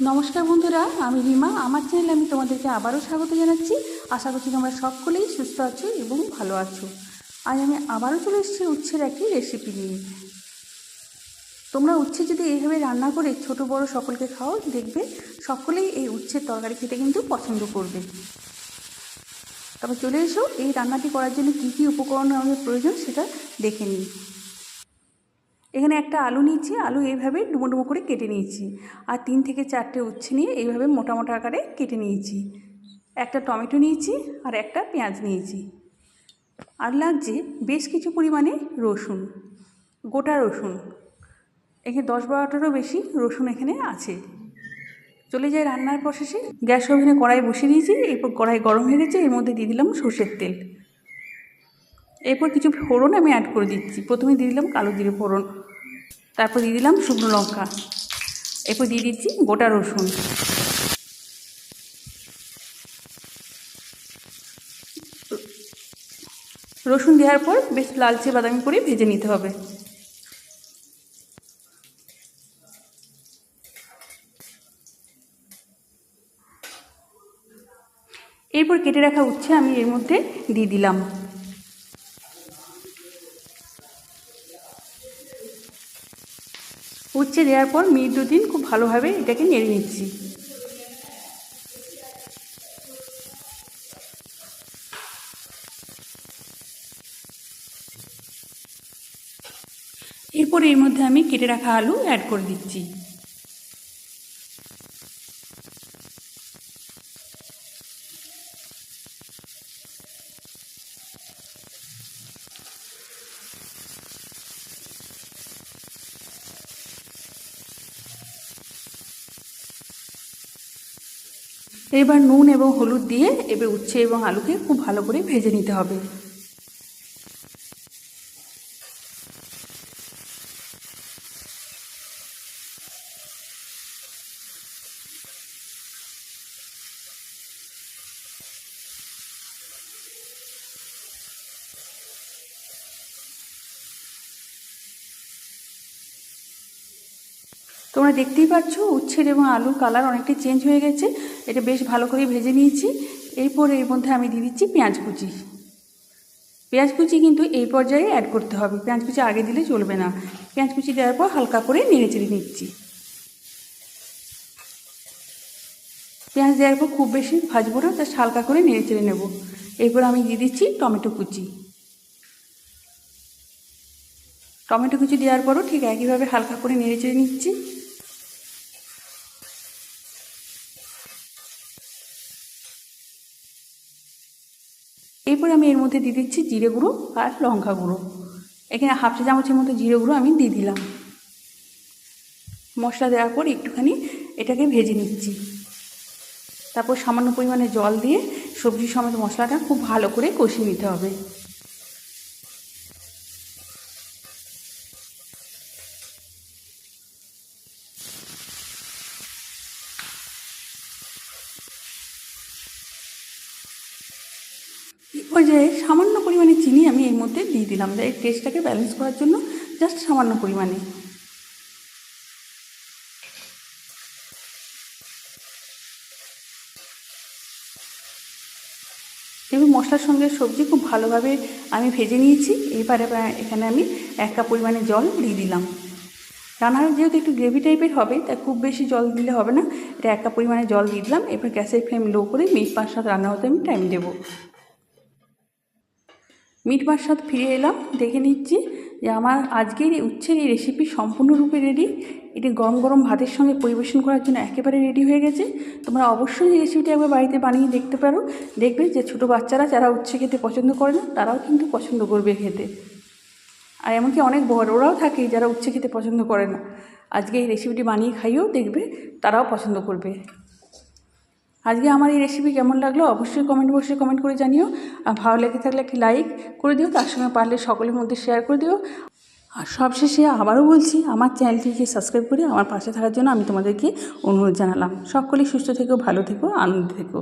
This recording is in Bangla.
নমস্কার বন্ধুরা, আমি রিমা। আমার চ্যানেলে আমি তোমাদেরকে আবারও স্বাগত জানাচ্ছি। আশা করছি তোমরা সকলেই সুস্থ আছো এবং ভালো আছো। আজ আমি আবারও চলে এসেছি উচ্ছের একটি রেসিপি নিয়ে। তোমরা উচ্ছে যদি এইভাবে রান্না করে ছোট, বড় সকলকে খাও, দেখবে সকলেই এই উচ্ছের তরকারি খেতে কিন্তু পছন্দ করবে। তবে চলে এসো, এই রান্নাটি করার জন্য কী কী উপকরণ আমাদের প্রয়োজন সেটা দেখে নিই। এখানে একটা আলু নিয়েছি, আলু এইভাবে ডুমো ডুমো করে কেটে নিয়েছি। আর তিন থেকে চারটে উচ্ছে নিয়ে এইভাবে মোটা মোটা আকারে কেটে নিয়েছি। একটা টমেটো নিয়েছি আর একটা পেঁয়াজ নিয়েছি। আর লাগছে বেশ কিছু পরিমাণে রসুন, গোটা রসুন। এখানে দশ বারোটারও বেশি রসুন এখানে আছে। চলে যায় রান্নার প্রসেসে গ্যাস ওভেনে কড়াই বসিয়ে দিয়েছি এরপর কড়াই গরম হয়ে গেছে, এর মধ্যে দিয়ে দিলাম সর্ষের তেল। এরপর কিছু ফোড়ন আমি অ্যাড করে দিচ্ছি। প্রথমে দিয়ে দিলাম কালো জিরে ফোড়ন। তারপর দিয়ে দিলাম শুকনো লঙ্কা। এরপর দিয়ে দিচ্ছি গোটা রসুন। রসুন দেওয়ার পর বেশ লালচে বাদামি করে ভেজে নিতে হবে। এরপর কেটে রাখা উচ্ছে আমি এর মধ্যে দিয়ে দিলাম। উচ্ছে দেওয়ার পর মিনিট দুদিন খুব ভালোভাবে এটাকে নেড়ে নিচ্ছি। এরপর এর মধ্যে আমি কেটে রাখা আলু অ্যাড করে দিচ্ছি। এবার নুন এবং হলুদ দিয়ে এবার উচ্ছে এবং আলুকে খুব ভালো করে ভেজে নিতে হবে। তোমরা দেখতেই পাচ্ছ উচ্ছের এবং আলুর কালার অনেকটাই চেঞ্জ হয়ে গেছে। এটা বেশ ভালো করে ভেজে নিয়েছি। এরপর এর মধ্যে আমি দিয়ে দিচ্ছি পেঁয়াজ কুচি। পেঁয়াজ কুচি কিন্তু এই পর্যায়ে অ্যাড করতে হবে। পেঁয়াজ কুচি আগে দিলে চলবে না। পেঁয়াজ কুচি দেওয়ার পর হালকা করে নেড়ে চেড়ে নিচ্ছি। পেঁয়াজ দেওয়ার পর খুব বেশি ভাজবো না, জাস্ট হালকা করে নেড়ে চেড়ে নেব। এরপর আমি দিয়ে দিচ্ছি টমেটো কুচি। টমেটো কুচি দেওয়ার পরও ঠিক একইভাবে হালকা করে নেড়ে চেড়ে নিচ্ছি। এরপর আমি এর মধ্যে দিয়ে দিচ্ছি জিরে গুঁড়ো আর লঙ্কা গুঁড়ো। এখানে হাফ চা চামচের মতো জিরে গুঁড়ো আমি দিয়ে দিলাম। মশলা দেওয়ার পর একটুখানি এটাকে ভেজে নিচ্ছি। তারপর সামান্য পরিমাণে জল দিয়ে সবজির সমেত মশলাটা খুব ভালো করে কষিয়ে নিতে হবে। পর্যায়ে সামান্য পরিমাণে চিনি আমি এর মধ্যে দিয়ে দিলাম এই টেস্টটাকে ব্যালেন্স করার জন্য জাস্ট সামান্য পরিমাণে। এবং মশলার সঙ্গে সবজি খুব ভালোভাবে আমি ভেজে নিয়েছি এইবারে এখানে আমি এক কাপ পরিমাণে জল দিয়ে দিলাম। রান্নার যেহেতু একটু গ্রেভি টাইপের হবে, তাই খুব বেশি জল দিলে হবে না। এটা এক কাপ পরিমাণে জল দিয়ে দিলাম, এরপর গ্যাসের ফ্লেম লো করে মিট পাঁচ সাত রান্না হতে আমি টাইম দেবো। মিট মার সাথে ফিরে এলাম, দেখে নিচ্ছি যে আমার আজকের এই উচ্ছের এই রেসিপি সম্পূর্ণরূপে রেডি এটি গরম গরম ভাতের সঙ্গে পরিবেশন করার জন্য একেবারে রেডি হয়ে গেছে। তোমরা অবশ্যই এই রেসিপিটি একবার বাড়িতে বানিয়ে দেখতে পারো। দেখবে যে ছোটো বাচ্চারা যারা উচ্ছে খেতে পছন্দ করে না, তারাও কিন্তু পছন্দ করবে খেতে। আর এমনকি অনেক বড়রাও থাকে যারা উচ্ছে খেতে পছন্দ করে না। আজকে এই রেসিপিটি বানিয়ে খাইয়েও দেখবে তারাও পছন্দ করবে। আজকে আমার এই রেসিপি কেমন লাগল অবশ্যই কমেন্ট বক্সে কমেন্ট করে জানিও। আর ভালো লেগে থাকলে একটি লাইক করে দিও, তার সঙ্গে পারলে সকলের মধ্যে শেয়ার করে দিও। আর সবশেষে আবারও বলছি, আমার চ্যানেলটিকে সাবস্ক্রাইব করে আমার পাশে থাকার জন্য আমি তোমাদেরকে অনুরোধ জানালাম। সকলেই সুস্থ থেকো, ভালো থেকো, আনন্দ থেকো।